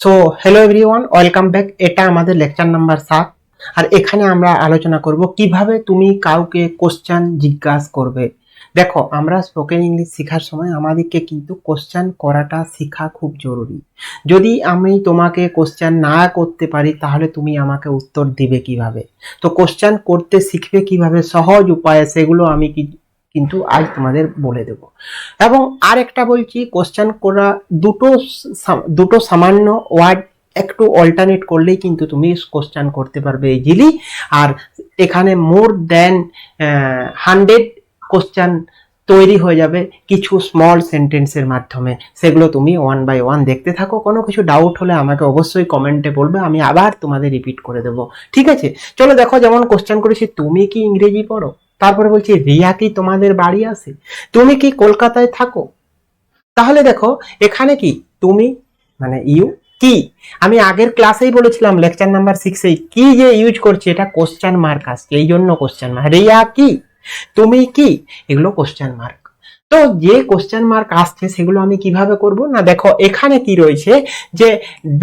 So hello everyone welcome back এটা আমাদের lecture number সাত। আর এখানে আমরা আলোচনা করব কীভাবে তুমি কাউকে কোশ্চেন জিজ্ঞাসা করবে। দেখো, আমরা স্পোকেন ইংলিশ শেখার সময় আমাদেরকে কিন্তু কোশ্চেন করাটা শেখা খুব জরুরি। যদি আমি তোমাকে কোশ্চেন না করতে পারি, তাহলে তুমি আমাকে উত্তর দিবে কীভাবে? তো কোশ্চেন করতে শিখবে কীভাবে? সহজ উপায়ে সেগুলো আমি কিন্তু আজ তোমাদের বলে দেব। এবং আরেকটা বলছি কোশ্চেন করা দুটো দুটো সামান্য ওয়ার্ড একটু অল্টারনেট করলেই কিন্তু তুমি কোশ্চেন করতে পারবে ইজিলি আর এখানে মোর দেন হান্ড্রেড কোশ্চেন তৈরি হয়ে যাবে কিছু স্মল সেন্টেন্সের মাধ্যমে। সেগুলো তুমি ওয়ান বাই ওয়ান দেখতে থাকো। কোনো কিছু ডাউট হলে আমাকে অবশ্যই কমেন্টে বলবে, আমি আবার তোমাদের রিপিট করে দেবো। ঠিক আছে? চলো দেখো, যেমন কোশ্চেন করেছি, তুমি কি ইংরেজি পড়ো? তারপরে বলছি, রিয়া কি তোমাদের বাড়ি আসে তুমি কি কলকাতায় থাকো? তাহলে দেখো, এখানে কি? তুমি মানে ইউ কি? আমি আগের ক্লাসেই বলেছিলাম লেকচার নাম্বার সিক্সে কি যে ইউজ করছে, এটা কোশ্চেন মার্ক আসছে, এই জন্য কোশ্চেন মার্ক রিয়া কি? তুমি কি? এগুলো কোশ্চেন মার্ক তো যে কোশ্চেন মার্ক আসছে, সেগুলো আমি কীভাবে করব? না, দেখো, এখানে কি রয়েছে যে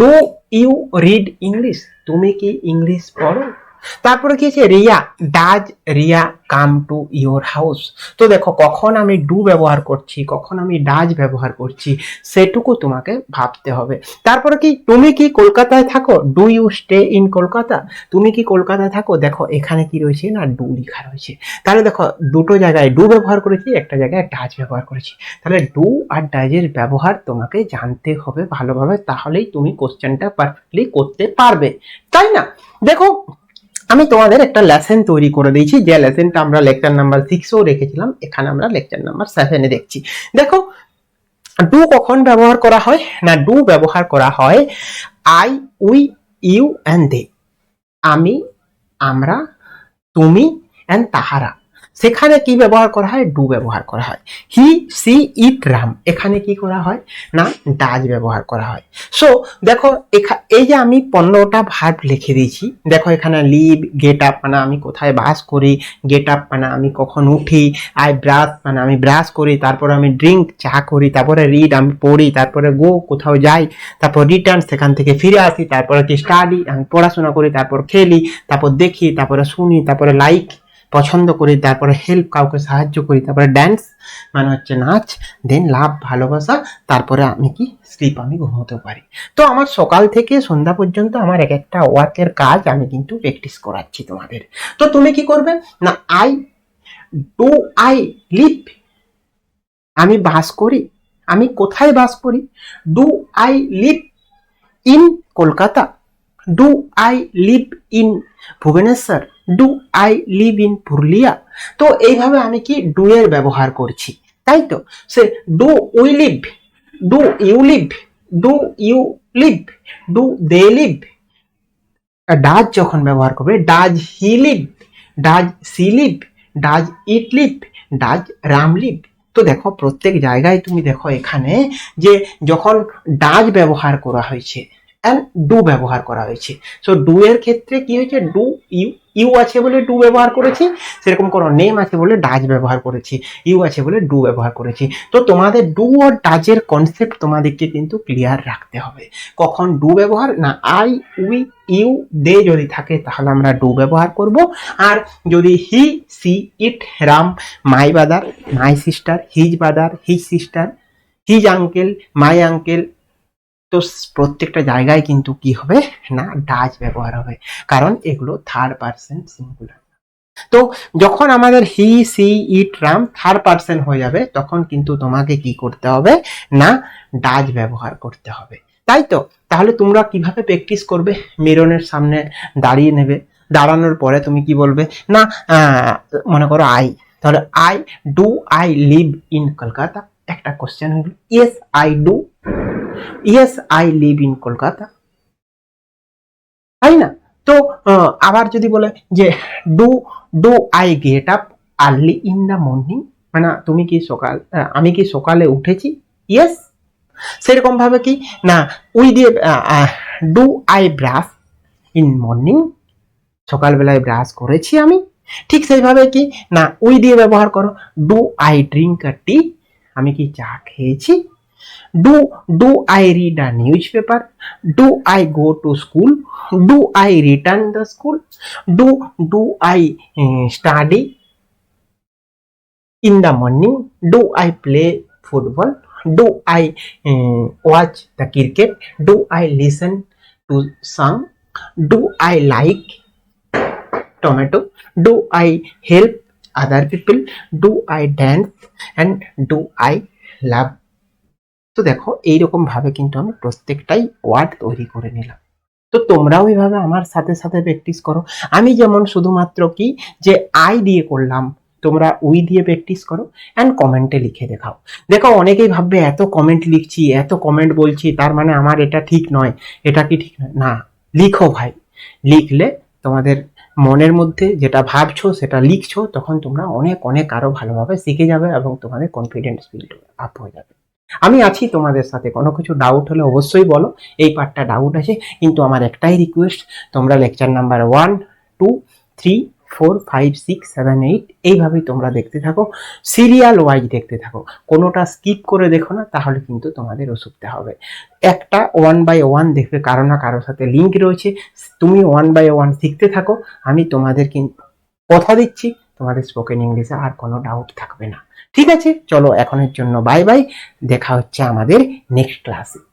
ডু ইউ রিড ইংলিশ তুমি কি ইংলিশ পড়ো? তারপরে কি আছে Riya, does Riya come to your house. তো দেখো, কখন আমি ডু ব্যবহার করছি, কখন আমি ডাজ ব্যবহার করছি, সেটুকু তোমাকে ভাবতে হবে। তারপরে কি, তুমি কি কলকাতায় থাকো? Do you stay in Kolkata? তুমি কি কলকাতায় থাকো? দেখো, এখানে কি রয়েছে না, ডু লেখা রয়েছে। তাহলে দেখো, দুটো জায়গায় ডু ব্যবহার করেছি, একটা জায়গায় ডাজ ব্যবহার করেছি। তাহলে ডু আর ডাজের ব্যবহার তোমাকে জানতে হবে ভালোভাবে, তাহলেই তুমি কোশ্চেনটা পারফেক্টলি করতে পারবে। তাই না? দেখো আমি তোমাদের একটা লেসেন তৈরি করে দিয়েছি। যে লেসেনটা আমরা লেকচার নাম্বার সিক্সেও রেখেছিলাম, এখানে আমরা লেকচার নাম্বার সেভেনে দেখছি। দেখো ডু কখন ব্যবহার করা হয়? না ডু ব্যবহার করা হয় I we you and they আমি, আমরা, তুমি অ্যান্ড তাহারা। সেখানে কি ব্যবহার করা হয়? ডু ব্যবহার করা হয়। He, she, it, Ram. এখানে কি করা হয়? না, ডাজ ব্যবহার করা হয়। সো দেখো এই যে আমি পনেরোটা ভার্ব লিখে দিয়েছি, দেখো এখানে লিভ, গেট আপ মানে আমি কোথায় বাস করি, গেট আপ মানে আমি কখন উঠি, আই ব্রাশ মানে আমি ব্রাশ করি, তারপর আমি ড্রিঙ্ক, চা করি, তারপরে রিড, আমি পড়ি, তারপরে গো, কোথাও যাই, তারপর রিটার্ন, সেখান থেকে ফিরে আসি, তারপরে কি স্টাডি আমি পড়াশোনা করি, তারপর খেলি, তারপর দেখি, তারপরে শুনি, তারপরে লাইক পছন্দ করি, তারপরে হেল্প কাউকে সাহায্য করি, তারপরে ড্যান্স মানে হচ্ছে নাচ দেন লাভ ভালোবাসা, তারপরে আমি কি স্লিপ আমি ঘুমোতে পারি। তো আমার সকাল থেকে সন্ধ্যা পর্যন্ত আমার এক একটা ওয়ার্কের কাজ আমি কিন্তু প্র্যাকটিস করাচ্ছি তোমাদের। তো তুমি কি করবে? না আই ডু আই লিভ আমি বাস করি? আমি কোথায় বাস করি? Do I live in Kolkata? Do I live in Bhubaneswar do I live in Purulia তো এইভাবে আমি কি ডু এর ব্যবহার করছি? তাই তো? সে do we live do you live do you live do they live does যখন ব্যবহার করবে does he live does she live does it live does Ram live তো দেখো, প্রত্যেক জায়গায় তুমি দেখো এখানে যে যখন ডাজ ব্যবহার করা হয়েছে অ্যান্ড ডু ব্যবহার করা হয়েছে। সো ডু এর ক্ষেত্রে কি হয়েছে? ডু ইউ ইউ আছে বলে ডু ব্যবহার করেছি, সেরকম কোনো নেম আছে বলে ডাজ ব্যবহার করেছি ইউ আছে বলে ডু ব্যবহার করেছি। তো তোমাদের ডু আর ডাজের কনসেপ্ট তোমাদেরকে কিন্তু ক্লিয়ার রাখতে হবে। কখন ডু ব্যবহার? না আই উই ইউ দে যদি থাকে, তাহলে আমরা ডু ব্যবহার করব। আর যদি he she it Ram my brother my sister his brother his sister his uncle my uncle তো প্রত্যেকটা জায়গায় কিন্তু কি হবে? না, ডাচ ব্যবহার হবে। কারণ এগুলো থার্ড পার্সন সিঙ্গুলার তো যখন আমাদের he she it Ram third person হয়ে যাবে, তখন কিন্তু তোমাকে কি করতে হবে? না, ডাচ ব্যবহার করতে হবে। তাই তো? তাহলে তোমরা কীভাবে প্র্যাকটিস করবে? মিরনের সামনে দাঁড়িয়ে নেবে। দাঁড়ানোর পরে তুমি কি বলবে? না মনে করো আই তাহলে I do I live in Kolkata একটা কোশ্চেন হলো yes I do yes I live in Kolkata তাই না? তো আবার যদি বলে যে do do I get up early in the morning মানে তুমি কি সকাল আমি কি সকালে উঠেছি? ইয়েস সেরকম ভাবে কি? না উই দিয়ে do I brush in morning সকালবেলায় ব্রাশ করেছি আমি। ঠিক সেইভাবে কি? না উই দিয়ে ব্যবহার করো। Do I drink a tea আমি কি চা খেয়েছি? do do i read a newspaper? Do i go to school? Do i return the school? Do do i uh, study? In the morning do i play football? Do i uh, watch the cricket? Do i listen to song? Do i like tomato? Do i help other people? Do i dance? And do i love তো দেখো, এইরকম ভাবে কিন্তু আমি প্রত্যেকটাই word তৈরি করে নিলাম। তো তোমরাও এইভাবে আমার সাথে সাথে প্র্যাকটিস করো। আমি যেমন শুধুমাত্র কি, যে আই দিয়ে করলাম, তোমরা উই দিয়ে প্র্যাকটিস করো অ্যান্ড কমেন্টে লিখে দেখাও। দেখো, অনেকেই ভাববে, এত কমেন্ট লিখছি, এত কমেন্ট বলছি, তার মানে আমার এটা ঠিক নয়, এটা কি ঠিক নয়? না, লিখো ভাই। লিখলে তোমাদের মনের মধ্যে যেটা ভাবছ, সেটা লিখছো, তখন তোমরা অনেক অনেক আরও ভালোভাবে শিখে যাবে এবং তোমাদের কনফিডেন্স বিল্ড আপ হয়ে যাবে। আমি আছি তোমাদের সাথে। কোনো কিছু ডাউট হলে অবশ্যই বলো। এই পার্টটা ডাউট আছে, কিন্তু আমার একটাই রিকোয়েস্ট তোমরা lecture number one two three four five six seven eight এইভাবেই তোমরা দেখতে থাকো। সিরিয়াল ওয়াইজ দেখতে থাকো। কোনোটা স্কিপ করে দেখো না, তাহলে কিন্তু তোমাদের অসুবিধা হবে। একটা ওয়ান বাই ওয়ান দেখবে, কারও না কারোর সাথে লিঙ্ক রয়েছে। তুমি ওয়ান বাই ওয়ান শিখতে থাকো। আমি তোমাদের কিন্তু কথা দিচ্ছি। তোমাদের স্পোকেন ইংলিশে আর কোনো ডাউট থাকবে না। ঠিক আছে, চলো এখনের জন্য বাই বাই দেখা হচ্ছে আমাদের নেক্সট ক্লাসে